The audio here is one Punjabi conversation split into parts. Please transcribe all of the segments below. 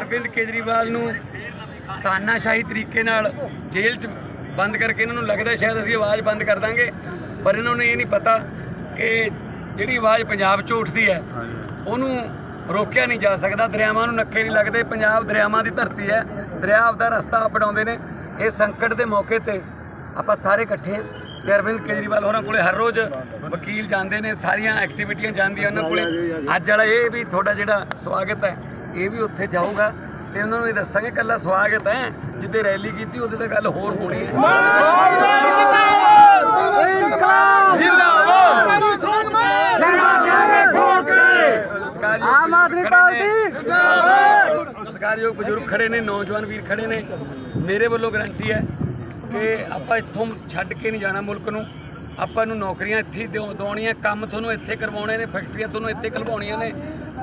ਅਰਵਿੰਦ ਕੇਜਰੀਵਾਲ ਨੂੰ ਤਾਨਾਸ਼ਾਹੀ ਤਰੀਕੇ ਨਾਲ ਜੇਲ੍ਹ 'ਚ ਬੰਦ ਕਰਕੇ ਇਹਨਾਂ ਨੂੰ ਲੱਗਦਾ ਸ਼ਾਇਦ ਅਸੀਂ ਆਵਾਜ਼ ਬੰਦ ਕਰ ਦਾਂਗੇ ਪਰ ਇਹਨਾਂ ਨੂੰ ਇਹ ਨਹੀਂ ਪਤਾ ਕਿ ਜਿਹੜੀ ਆਵਾਜ਼ ਪੰਜਾਬ 'ਚ ਉੱਠਦੀ ਹੈ ਉਹਨੂੰ ਰੋਕਿਆ ਨਹੀਂ ਜਾ ਸਕਦਾ ਦਰਿਆਵਾਂ ਨੂੰ ਨੱਕੇ ਨਹੀਂ ਲੱਗਦੇ ਪੰਜਾਬ ਦਰਿਆਵਾਂ ਦੀ ਧਰਤੀ ਹੈ ਦਰਿਆ ਆਪਦਾ ਰਸਤਾ ਬਣਾਉਂਦੇ ਨੇ ਇਹ ਸੰਕਟ ਦੇ ਮੌਕੇ ਤੇ ਆਪਾਂ ਸਾਰੇ ਇਕੱਠੇ ਹਾਂ ਤੇ ਅਰਵਿੰਦ ਕੇਜਰੀਵਾਲ ਹੋਰਾਂ ਕੋਲੇ ਹਰ ਰੋਜ਼ ਵਕੀਲ ਜਾਂਦੇ ਨੇ ਸਾਰੀਆਂ ਐਕਟੀਵਿਟੀਆਂ ਜਾਂਦੀਆਂ ਉਹਨਾਂ ਕੋਲੇ। ਅੱਜ ਵਾਲਾ ਇਹ ਵੀ ਤੁਹਾਡਾ ਜਿਹੜਾ ਸਵਾਗਤ ਹੈ ਇਹ ਵੀ ਉੱਥੇ ਜਾਊਗਾ। ਤੇ ਉਹਨਾਂ ਨੂੰ ਇਹ ਦੱਸਾਂਗੇ ਕੱਲਾ ਸਵਾਗਤ ਹੈ। ਜਿੱਦੇ ਰੈਲੀ ਕੀਤੀ ਉਹਦੇ ਤਾਂ ਗੱਲ ਹੋਰ ਹੋਣੀ ਹੈ। ਆਮ ਆਦਮੀ ਪਾਰਟੀ। ਸਤਿਕਾਰਯੋਗ ਬਜ਼ੁਰਗ ਖੜੇ ਨੇ ਨੌਜਵਾਨ ਵੀਰ ਖੜੇ ਨੇ। ਮੇਰੇ ਵੱਲੋਂ ਗਰੰਟੀ ਹੈ ਕਿ ਆਪਾਂ ਇੱਥੋਂ ਛੱਡ ਕੇ ਨਹੀਂ ਜਾਣਾ ਮੁਲਕ ਨੂੰ। ਆਪਾਂ ਨੂੰ ਨੌਕਰੀਆਂ ਇੱਥੇ ਦਿਵਾਉਣੀਆਂ ਕੰਮ ਤੁਹਾਨੂੰ ਇੱਥੇ ਕਰਵਾਉਣੇ ਨੇ ਫੈਕਟਰੀਆਂ ਤੁਹਾਨੂੰ ਇੱਥੇ ਖਲਵਾਉਣੀਆਂ ਨੇ।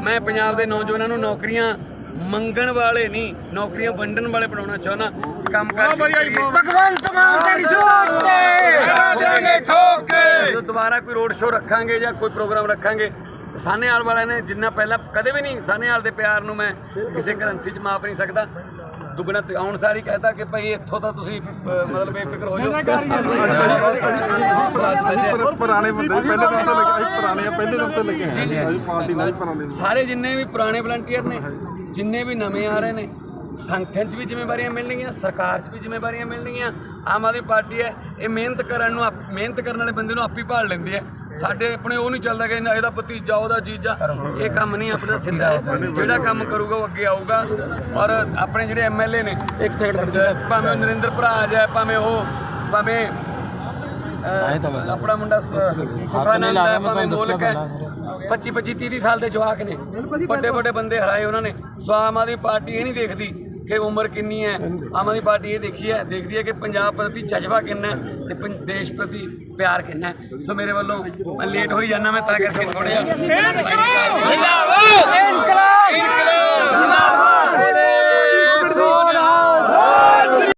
ਮੈਂ ਪੰਜਾਬ ਦੇ ਨੌਜਵਾਨਾਂ ਨੂੰ ਨੌਕਰੀਆਂ ਮੰਗਣ ਵਾਲੇ ਨਹੀਂ ਨੌਕਰੀਆਂ ਵੰਡਣ ਵਾਲੇ ਬਣਾਉਣਾ ਚਾਹੁੰਦਾ। ਕੰਮ ਕਰ ਭਗਵੰਤ ਮਾਨ ਤੇਰੀ ਸੋਚ ਤੇ। ਦੇਗੇ ਠੋਕ। ਕੇ ਜਦੋਂ ਦੁਬਾਰਾ ਕੋਈ ਰੋਡ ਸ਼ੋਅ ਰੱਖਾਂਗੇ ਜਾਂ ਕੋਈ ਪ੍ਰੋਗਰਾਮ ਰੱਖਾਂਗੇ ਸਾਨੇਵਾਲ ਵਾਲਿਆਂ ਨੇ ਜਿੰਨਾ ਪਹਿਲਾਂ ਕਦੇ ਵੀ ਨਹੀਂ ਸਾਨੇਵਾਲ ਦੇ ਪਿਆਰ ਨੂੰ ਮੈਂ ਕਿਸੇ ਕਰੰਸੀ 'ਚ ਮਾਪ ਨਹੀਂ ਸਕਦਾ। ਦੁੱਗਣਾ ਤੇ ਆਉਣ ਸਾਰੀ ਕਹਤਾ ਕਿ ਭਾਈ ਇੱਥੋਂ ਤਾਂ ਤੁਸੀਂ ਮਤਲਬ ਬੇਫਿਕਰ ਹੋ ਜਾਓ। ਪੁਰਾਣੇ ਬੰਦੇ ਪਹਿਲੇ ਦਿਨ ਤੋਂ ਲੱਗੇ ਪੁਰਾਣੇ ਆ ਪਹਿਲੇ ਦਿਨ ਤੋਂ ਲੱਗੇ ਹਾਂ। ਅਸੀਂ ਪਾਰਟੀ ਨਾਲ ਹੀ ਪੁਰਾਣੇ ਸਾਰੇ ਜਿੰਨੇ ਵੀ ਪੁਰਾਣੇ ਵਲੰਟੀਅਰ ਨੇ ਜਿੰਨੇ ਵੀ ਨਵੇਂ ਆ ਰਹੇ ਨੇ ਸੰਗਠਨ 'ਚ ਵੀ ਜ਼ਿੰਮੇਵਾਰੀਆਂ ਮਿਲਣਗੀਆਂ ਸਰਕਾਰ 'ਚ ਵੀ ਜ਼ਿੰਮੇਵਾਰੀਆਂ ਮਿਲਣਗੀਆਂ ਆਮ ਆਦਮੀ ਪਾਰਟੀ ਹੈ ਇਹ ਮਿਹਨਤ ਕਰਨ ਨੂੰ ਆਪ- ਮਿਹਨਤ ਕਰਨ ਵਾਲੇ ਬੰਦੇ ਨੂੰ ਆਪੀ ਭਾਲ ਲੈਂਦੀ ਹੈ। ਸਾਡੇ ਆਪਣੇ ਉਹ ਨਹੀਂ ਚੱਲਦਾ ਕਿ ਇਹਦਾ ਭਤੀਜਾ ਉਹਦਾ ਜੀਜਾ ਇਹ ਕੰਮ ਨਹੀਂ ਆਪਣੇ ਸਿੱਧਾ ਹੈ। ਜਿਹੜਾ ਕੰਮ ਕਰੂਗਾ ਉਹ ਅੱਗੇ ਆਊਗਾ। ਔਰ ਆਪਣੇ ਜਿਹੜੇ ਐਮਐਲਏ ਨੇ ਇੱਕ ਸੈਕਿੰਡ ਭਾਵੇਂ ਉਹ ਨਰਿੰਦਰ ਭਰਾਜ ਹੈ ਭਾਵੇਂ ਉਹ ਭਾਵੇਂ ਆਪਣਾ ਮੁੰਡਾ ਸੁਖਾਨੰਦ ਹੈ ਭਾਵੇਂ ਮੁਲਕ ਹੈ। 25 25 30 ਸਾਲ ਦੇ ਜਵਾਕ ਨੇ। ਵੱਡੇ ਵੱਡੇ ਬੰਦੇ ਹਰਾਏ ਉਹਨਾਂ ਨੇ। ਸੋ ਆਮ ਆਦਮੀ ਪਾਰਟੀ ਇਹ ਨਹੀਂ ਦੇਖਦੀ ਕਿ ਉਮਰ ਕਿੰਨੀ ਹੈ। ਆਮ ਆਦਮੀ ਪਾਰਟੀ ਇਹ ਦੇਖੀ ਹੈ ਦੇਖਦੀ ਹੈ ਕਿ ਪੰਜਾਬ ਪ੍ਰਤੀ ਜਜ਼ਬਾ ਕਿੰਨਾ ਹੈ ਤੇ ਦੇਸ਼ ਪ੍ਰਤੀ ਪਿਆਰ ਕਿੰਨਾ ਹੈ। ਸੋ ਮੇਰੇ ਵੱਲੋਂ ਮੈਂ ਲੇਟ ਹੋਈ ਜਾਂਦਾ ਮੈਂ ਤਾਂ ਕਰਕੇ ਥੋੜਾ ਜਿਹਾ